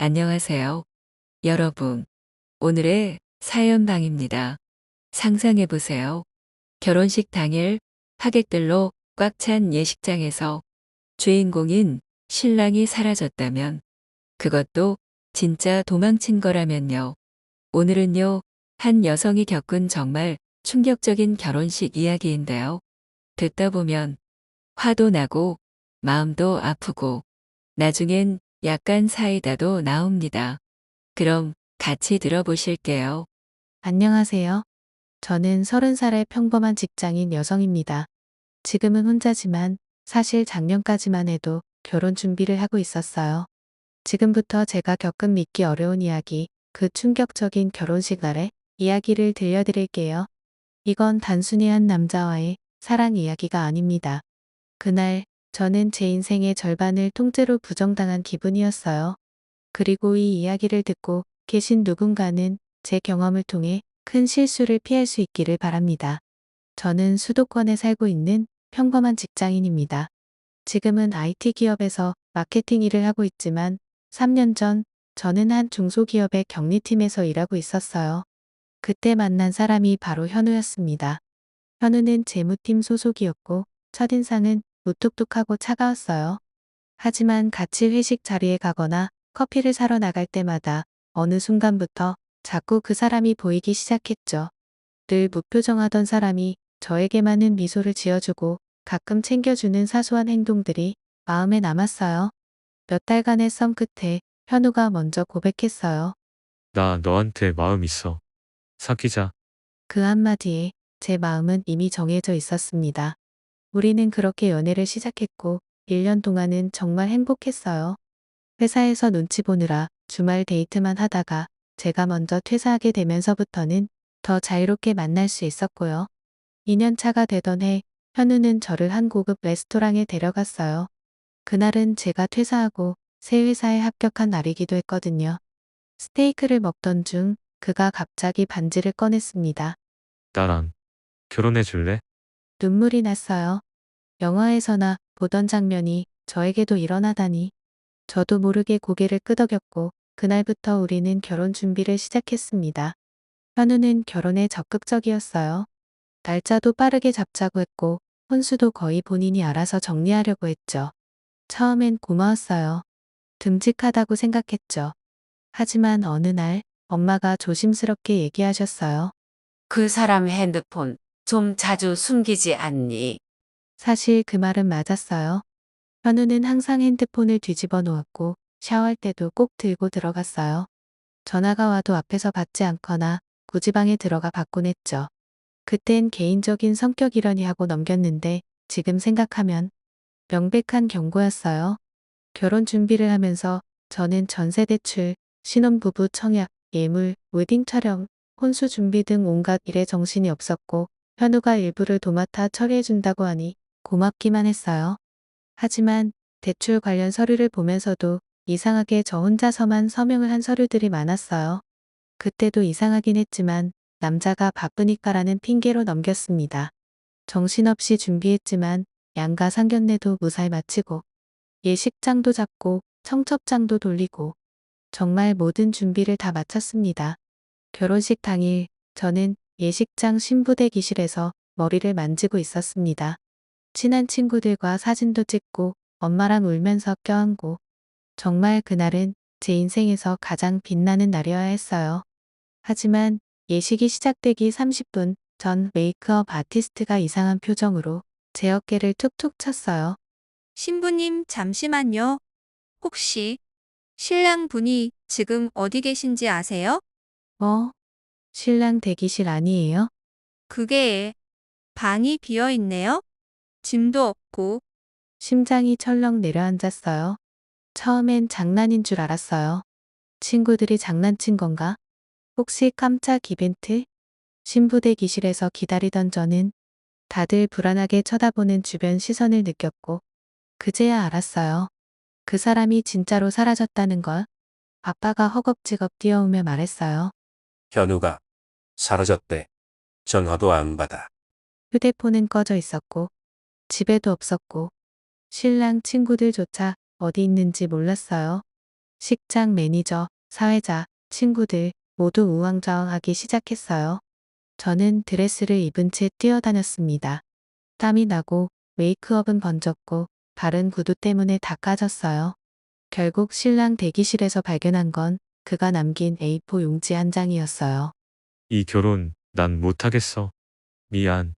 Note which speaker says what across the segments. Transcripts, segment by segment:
Speaker 1: 안녕하세요. 여러분, 오늘의 사연방입니다. 상상해보세요. 결혼식 당일 하객들로 꽉 찬 예식장에서 주인공인 신랑이 사라졌다면, 그것도 진짜 도망친 거라면요. 오늘은요, 한 여성이 겪은 정말 충격적인 결혼식 이야기인데요. 듣다 보면 화도 나고 마음도 아프고 나중엔 약간 사이다도 나옵니다. 그럼 같이 들어보실게요.
Speaker 2: 안녕하세요. 저는 30살의 평범한 직장인 여성입니다. 지금은 혼자지만 사실 작년까지만 해도 결혼 준비를 하고 있었어요. 지금부터 제가 겪은 믿기 어려운 이야기, 그 충격적인 결혼식 날의 이야기를 들려드릴게요. 이건 단순히 한 남자와의 사랑 이야기가 아닙니다. 그날 저는 제 인생의 절반을 통째로 부정당한 기분이었어요. 그리고 이 이야기를 듣고 계신 누군가는 제 경험을 통해 큰 실수를 피할 수 있기를 바랍니다. 저는 수도권에 살고 있는 평범한 직장인입니다. 지금은 IT 기업에서 마케팅 일을 하고 있지만 3년 전 저는 한 중소기업의 격리팀에서 일하고 있었어요. 그때 만난 사람이 바로 현우였습니다. 현우는 재무팀 소속이었고 첫인상은 무뚝뚝하고 차가웠어요. 하지만 같이 회식 자리에 가거나 커피를 사러 나갈 때마다 어느 순간부터 자꾸 그 사람이 보이기 시작했죠. 늘 무표정하던 사람이 저에게만은 미소를 지어주고 가끔 챙겨주는 사소한 행동들이 마음에 남았어요. 몇 달간의 썸 끝에 현우가 먼저 고백했어요.
Speaker 3: 나 너한테 마음 있어. 사귀자.
Speaker 2: 그 한마디에 제 마음은 이미 정해져 있었습니다. 우리는 그렇게 연애를 시작했고 1년 동안은 정말 행복했어요. 회사에서 눈치 보느라 주말 데이트만 하다가 제가 먼저 퇴사하게 되면서부터는 더 자유롭게 만날 수 있었고요. 2년 차가 되던 해 현우는 저를 한 고급 레스토랑에 데려갔어요. 그날은 제가 퇴사하고 새 회사에 합격한 날이기도 했거든요. 스테이크를 먹던 중 그가 갑자기 반지를 꺼냈습니다.
Speaker 3: 나랑 결혼해 줄래?
Speaker 2: 눈물이 났어요. 영화에서나 보던 장면이 저에게도 일어나다니. 저도 모르게 고개를 끄덕였고 그날부터 우리는 결혼 준비를 시작했습니다. 현우는 결혼에 적극적이었어요. 날짜도 빠르게 잡자고 했고 혼수도 거의 본인이 알아서 정리하려고 했죠. 처음엔 고마웠어요. 듬직하다고 생각했죠. 하지만 어느 날 엄마가 조심스럽게 얘기하셨어요.
Speaker 4: 그 사람 핸드폰 좀 자주 숨기지 않니?
Speaker 2: 사실 그 말은 맞았어요. 현우는 항상 핸드폰을 뒤집어 놓았고 샤워할 때도 꼭 들고 들어갔어요. 전화가 와도 앞에서 받지 않거나 구지방에 들어가 받곤 했죠. 그땐 개인적인 성격이려니 하고 넘겼는데 지금 생각하면 명백한 경고였어요. 결혼 준비를 하면서 저는 전세 대출, 신혼부부 청약, 예물, 웨딩 촬영, 혼수 준비 등 온갖 일에 정신이 없었고 현우가 일부를 도맡아 처리해준다고 하니 고맙기만 했어요. 하지만 대출 관련 서류를 보면서도 이상하게 저 혼자서만 서명을 한 서류들이 많았어요. 그때도 이상하긴 했지만 남자가 바쁘니까라는 핑계로 넘겼습니다. 정신없이 준비했지만 양가 상견례도 무사히 마치고 예식장도 잡고 청첩장도 돌리고 정말 모든 준비를 다 마쳤습니다. 결혼식 당일 저는 예식장 신부 대 기실에서 머리를 만지고 있었습니다. 친한 친구들과 사진도 찍고 엄마랑 울면서 껴안고 정말 그날은 제 인생에서 가장 빛나는 날이어야 했어요. 하지만 예식이 시작되기 30분 전 메이크업 아티스트가 이상한 표정으로 제 어깨를 툭툭 쳤어요.
Speaker 5: 신부님, 잠시만요. 혹시 신랑 분이 지금 어디 계신지 아세요?
Speaker 2: 뭐? 신랑 대기실 아니에요?
Speaker 5: 그게 방이 비어 있네요. 짐도 없고
Speaker 2: 심장이 철렁 내려앉았어요. 처음엔 장난인 줄 알았어요. 친구들이 장난친 건가? 혹시 깜짝 이벤트? 신부 대 기실에서 기다리던 저는 다들 불안하게 쳐다보는 주변 시선을 느꼈고 그제야 알았어요. 그 사람이 진짜로 사라졌다는 걸. 아빠가 허겁지겁 뛰어오며 말했어요.
Speaker 6: 현우가 사라졌대. 전화도 안 받아.
Speaker 2: 휴대폰은 꺼져 있었고 집에도 없었고 신랑 친구들조차 어디 있는지 몰랐어요. 식장 매니저, 사회자, 친구들 모두 우왕좌왕하기 시작했어요. 저는 드레스를 입은 채 뛰어다녔습니다. 땀이 나고 메이크업은 번졌고 바른 구두 때문에 다 까졌어요. 결국 신랑 대기실에서 발견한 건 그가 남긴 A4 용지 한 장이었어요.
Speaker 3: 이 결혼 난 못하겠어. 미안.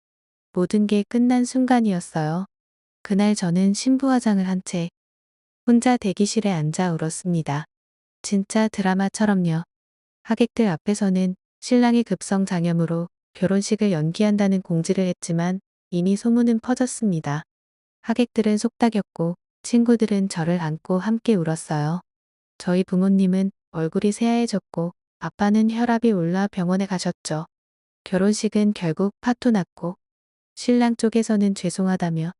Speaker 2: 모든 게 끝난 순간이었어요. 그날 저는 신부 화장을 한 채 혼자 대기실에 앉아 울었습니다. 진짜 드라마처럼요. 하객들 앞에서는 신랑이 급성 장염으로 결혼식을 연기한다는 공지를 했지만 이미 소문은 퍼졌습니다. 하객들은 속닥였고 친구들은 저를 안고 함께 울었어요. 저희 부모님은 얼굴이 새하얘졌고 아빠는 혈압이 올라 병원에 가셨죠. 결혼식은 결국 파토 났고 신랑 쪽에서는 죄송하다며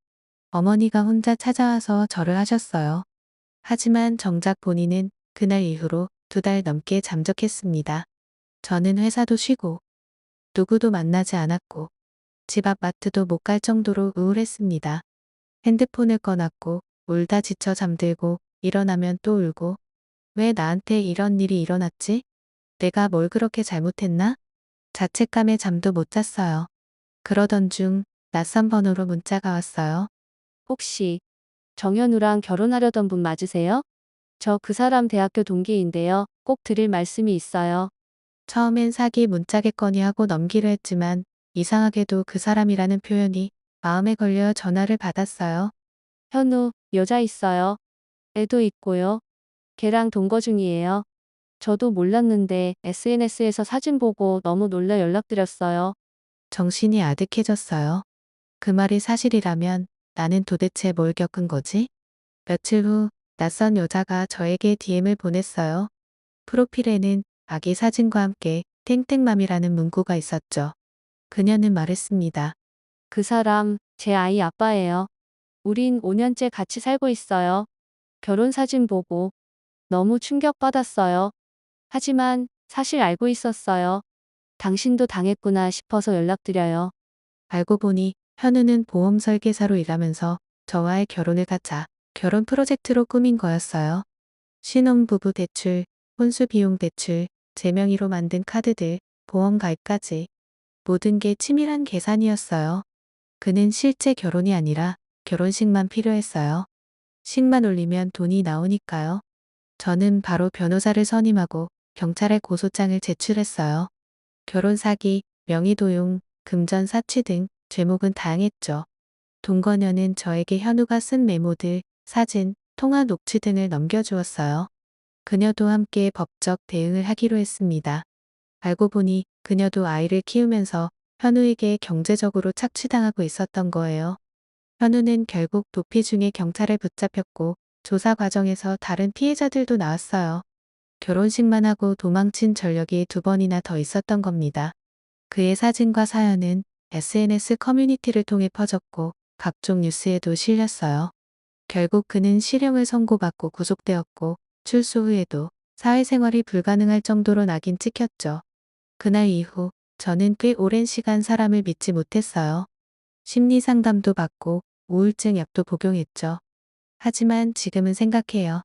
Speaker 2: 어머니가 혼자 찾아와서 절을 하셨어요. 하지만 정작 본인은 그날 이후로 두 달 넘게 잠적했습니다. 저는 회사도 쉬고 누구도 만나지 않았고 집 앞 마트도 못 갈 정도로 우울했습니다. 핸드폰을 꺼놨고 울다 지쳐 잠들고 일어나면 또 울고 왜 나한테 이런 일이 일어났지? 내가 뭘 그렇게 잘못했나? 자책감에 잠도 못 잤어요. 그러던 중 낯선 번호로 문자가 왔어요.
Speaker 7: 혹시 정현우랑 결혼하려던 분 맞으세요? 저 그 사람 대학교 동기인데요. 꼭 드릴 말씀이 있어요.
Speaker 2: 처음엔 사기 문자겠거니 하고 넘기려 했지만 이상하게도 그 사람이라는 표현이 마음에 걸려 전화를 받았어요.
Speaker 7: 현우, 여자 있어요. 애도 있고요. 걔랑 동거 중이에요. 저도 몰랐는데 SNS에서 사진 보고 너무 놀라 연락드렸어요.
Speaker 2: 정신이 아득해졌어요. 그 말이 사실이라면 나는 도대체 뭘 겪은 거지? 며칠 후 낯선 여자가 저에게 DM을 보냈어요. 프로필에는 아기 사진과 함께 땡땡맘이라는 문구가 있었죠. 그녀는 말했습니다.
Speaker 7: 그 사람, 제 아이 아빠예요. 우린 5년째 같이 살고 있어요. 결혼 사진 보고 너무 충격받았어요. 하지만 사실 알고 있었어요. 당신도 당했구나 싶어서 연락드려요.
Speaker 2: 알고 보니 현우는 보험 설계사로 일하면서 저와의 결혼을 갖자 결혼 프로젝트로 꾸민 거였어요. 신혼부부 대출, 혼수 비용 대출, 제 명의로 만든 카드들, 보험 가입까지 모든 게 치밀한 계산이었어요. 그는 실제 결혼이 아니라 결혼식만 필요했어요. 식만 올리면 돈이 나오니까요. 저는 바로 변호사를 선임하고 경찰에 고소장을 제출했어요. 결혼 사기, 명의 도용, 금전 사치 등 죄목은 다양했죠. 동거녀는 저에게 현우가 쓴 메모들, 사진, 통화 녹취 등을 넘겨주었어요. 그녀도 함께 법적 대응을 하기로 했습니다. 알고 보니 그녀도 아이를 키우면서 현우에게 경제적으로 착취당하고 있었던 거예요. 현우는 결국 도피 중에 경찰에 붙잡혔고 조사 과정에서 다른 피해자들도 나왔어요. 결혼식만 하고 도망친 전력이 두 번이나 더 있었던 겁니다. 그의 사진과 사연은 SNS 커뮤니티를 통해 퍼졌고 각종 뉴스에도 실렸어요. 결국 그는 실형을 선고받고 구속되었고 출소 후에도 사회생활이 불가능할 정도로 낙인 찍혔죠. 그날 이후 저는 꽤 오랜 시간 사람을 믿지 못했어요. 심리 상담도 받고 우울증 약도 복용했죠. 하지만 지금은 생각해요.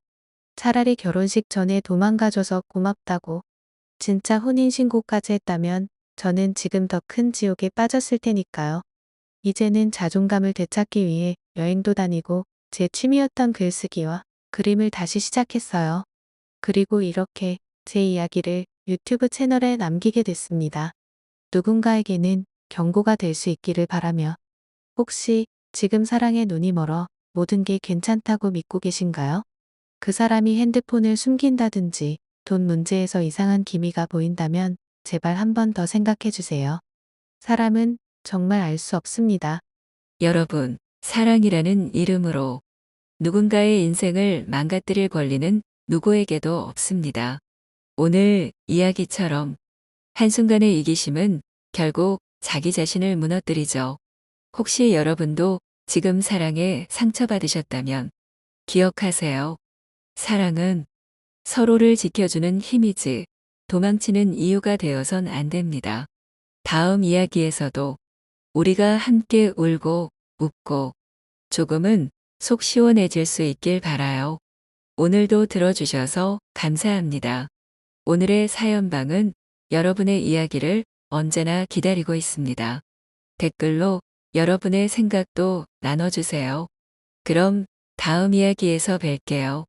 Speaker 2: 차라리 결혼식 전에 도망가줘서 고맙다고. 진짜 혼인신고까지 했다면 저는 지금 더 큰 지옥에 빠졌을 테니까요. 이제는 자존감을 되찾기 위해 여행도 다니고 제 취미였던 글쓰기와 그림을 다시 시작했어요. 그리고 이렇게 제 이야기를 유튜브 채널에 남기게 됐습니다. 누군가에게는 경고가 될 수 있기를 바라며 혹시 지금 사랑에 눈이 멀어 모든 게 괜찮다고 믿고 계신가요? 그 사람이 핸드폰을 숨긴다든지 돈 문제에서 이상한 기미가 보인다면 제발 한 번 더 생각해 주세요. 사람은 정말 알 수 없습니다.
Speaker 1: 여러분, 사랑이라는 이름으로 누군가의 인생을 망가뜨릴 권리는 누구에게도 없습니다. 오늘 이야기처럼 한순간의 이기심은 결국 자기 자신을 무너뜨리죠. 혹시 여러분도 지금 사랑에 상처받으셨다면 기억하세요. 사랑은 서로를 지켜주는 힘이지 도망치는 이유가 되어선 안 됩니다. 다음 이야기에서도 우리가 함께 울고 웃고 조금은 속 시원해질 수 있길 바라요. 오늘도 들어주셔서 감사합니다. 오늘의 사연방은 여러분의 이야기를 언제나 기다리고 있습니다. 댓글로 여러분의 생각도 나눠주세요. 그럼 다음 이야기에서 뵐게요.